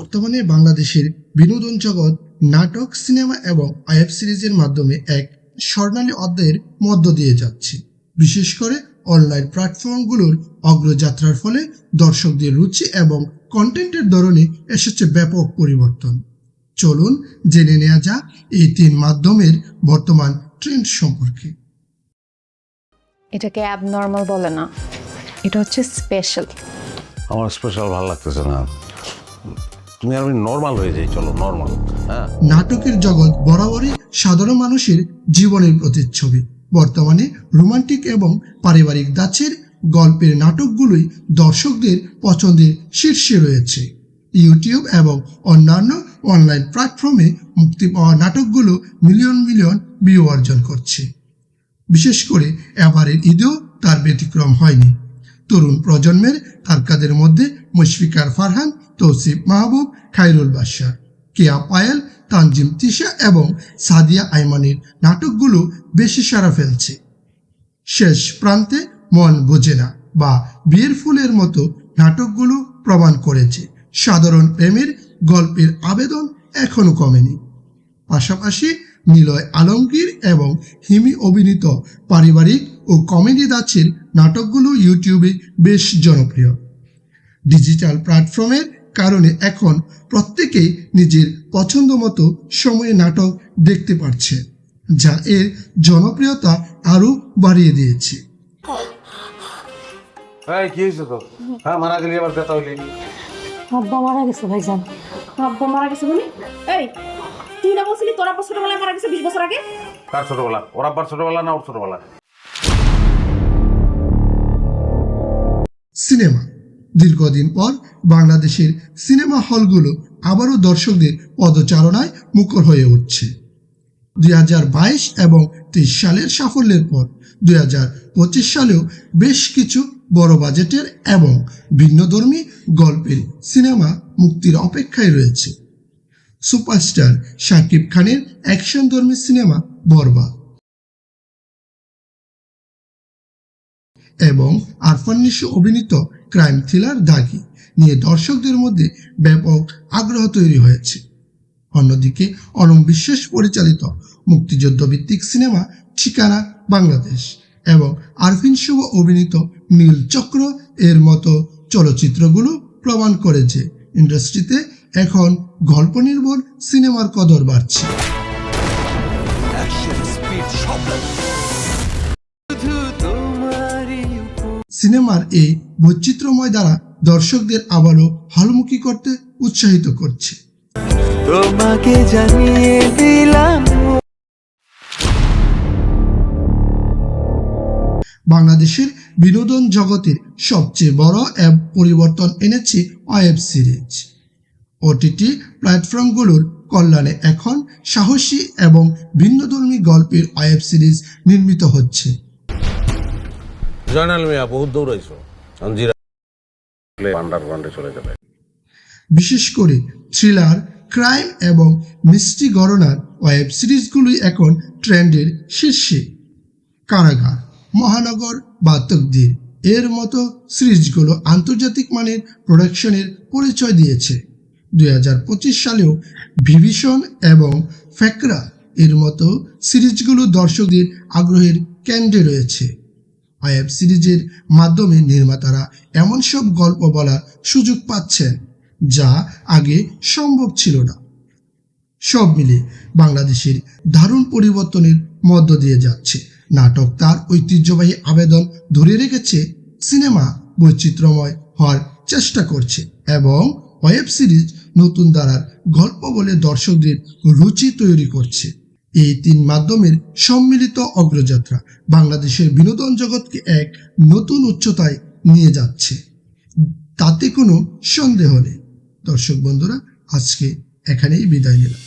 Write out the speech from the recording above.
বর্তমানে বাংলাদেশের বিনোদন জগৎ নাটক সিনেমা এবং আইএফ সিরিজের মাধ্যমে এক স্বর্ণালী অধ্যায়ের মধ্য দিয়ে যাচ্ছে। বিশেষ করে অনলাইন প্ল্যাটফর্মগুলোর অগ্রযাত্রার ফলে দর্শকদের রুচি এবং কন্টেন্টের ধরনে এসেছে ব্যাপক পরিবর্তন। চলুন জেনে নেওয়া যাক এই তিন মাধ্যমের বর্তমান ট্রেন্ড সম্পর্কে। এটাকে অ্যাবনর্মাল বলে না। এটা হচ্ছে স্পেশাল আমার স্পেশাল ভালো লাগতেছে না। তুমি আর নর্মাল হয়ে যাই, চলো নর্মাল হ্যাঁ? নাটকের জগৎ বরাবরই সাধারণ মানুষের জীবনের প্রতিচ্ছবি। বর্তমানে রোমান্টিক এবং পারিবারিক দাচের গল্পের নাটকগুলোই দর্শকদের পছন্দের শীর্ষে রয়েছে। ইউটিউব এবং অন্যান্য অনলাইন প্ল্যাটফর্মে মুক্তি পাওয়া নাটকগুলো মিলিয়ন মিলিয়ন ভিউ অর্জন করছে। বিশেষ করে এবারের ঈদেও তার ব্যতিক্রম হয়নি। তরুণ প্রজন্মের তারকাদের মধ্যে মুশফিকার ফারহান তৌসিফ মাহবুব খাইরুল বাদশাহ কেয়া পায়েল, তানজিম তিশা এবং সাদিয়া আইমানের নাটকগুলো বেশি সারা ফেলছে। শেষ প্রান্তে মন বোঝে না বা বিয়ের ফুলের মতো নাটকগুলো প্রমাণ করেছে। সাধারণ প্রেমের গল্পের আবেদন এখনও কমেনি। পাশাপাশি নিলয় আলমগীর এবং হিমি অভিনীত পারিবারিক ও কমেডি দাচের নাটকগুলো ইউটিউবে বেশ জনপ্রিয়। ডিজিটাল প্ল্যাটফর্মের কারণে এখন প্রত্যেকেই নিজের পছন্দ মতো সময়ে নাটক দেখতে পারছে যা এর জনপ্রিয়তা আরও বাড়িয়ে দিয়েছে। কি হয়েছে তো হ্যাঁ মারা গেলি আবার ব্যথা হইলি। আব্বা মারা গেছে ভাইজান। আব্বা মারা গেছে এই তুই না বলছিলি তোর আব্বা ছোটবেলায় মারা গেছে বিশ বছর আগে? কার ছোটবেলা? ওর আব্বার ছোটবেলা না ওর ছোটবেলা? সিনেমা। দীর্ঘদিন পর বাংলাদেশের সিনেমা হলগুলো আবারও দর্শকদের পদচারণায় মুখর হয়ে উঠছে। দুই হাজার বাইশ এবং তেইশ সালের সাফল্যের পর দুই হাজার পঁচিশ সালেও বেশ কিছু বড় বাজেটের এবং ভিন্নধর্মী গল্পের সিনেমা মুক্তির অপেক্ষায় রয়েছে। সুপারস্টার শাকিব খানের অ্যাকশনধর্মী সিনেমা বরবাদ এবং আরফান নিশো অভিনীত ক্রাইম থ্রিলার দাগি নিয়ে দর্শকদের মধ্যে ব্যাপক আগ্রহ তৈরি হয়েছে। অন্যদিকে অনম বিশ্বাস পরিচালিত মুক্তিযুদ্ধ ভিত্তিক সিনেমা ঠিকানা বাংলাদেশ এবং আরফিন শুভ অভিনীত নীল চক্র এর মতো চলচ্চিত্রগুলো প্রমাণ করে যে ইন্ডাস্ট্রিতে এখন গল্প নির্ভর সিনেমার কদর বাড়ছে। সিনেমার এই বৈচিত্র্যময় দ্বারা দর্শকদের আবারও হলমুখী করতে উৎসাহিত করছে। তোমাকে জানিয়ে দিলাম। বাংলাদেশের বিনোদন জগতের সবচেয়ে বড় অ্যাপ পরিবর্তন এনেছে ওয়েব সিরিজ। ওটিটি প্ল্যাটফর্মগুলোর কল্যাণে এখন সাহসী এবং ভিন্নধর্মী গল্পের ওয়েব সিরিজ নির্মিত হচ্ছে। জয়নাল মিয়া বহুত দৌড়াইছো। আন্ডারগ্রাউন্ডে চলে যাবে। বিশেষ করে থ্রিলার ক্রাইম এবং মিষ্টি গণনার ওয়েব সিরিজগুলোই এখন ট্রেন্ডের শীর্ষে। কারাগার মহানগর বা তকদির এর মতো সিরিজগুলো আন্তর্জাতিক মানের প্রোডাকশনের পরিচয় দিয়েছে। দুই হাজার পঁচিশ সালেও বিভীষণ এবং ফ্যাকরা এর মতো সিরিজগুলো দর্শকদের আগ্রহের কেন্দ্রে রয়েছে। ওয়েব সিরিজের মাধ্যমে নির্মাতারা এমন সব গল্প বলার সুযোগ পাচ্ছেন যা আগে সম্ভব ছিল না। সব মিলে বাংলাদেশের দারুণ পরিবর্তনের মধ্য দিয়ে যাচ্ছে। নাটক তার ঐতিহ্যবাহী আবেদন ধরে রেখেছে। সিনেমা বৈচিত্র্যময় হওয়ার চেষ্টা করছে এবং ওয়েব সিরিজ নতুন ধারার গল্প বলে দর্শকদের রুচি তৈরি করছে। এই তিন মাধ্যমের সম্মিলিত অগ্রযাত্রা বাংলাদেশের বিনোদন জগৎকে এক নতুন উচ্চতায় নিয়ে যাচ্ছে। তাতে কোনো সন্দেহ নেই। দর্শক বন্ধুরা, আজকে এখানেই বিদায় নিলাম।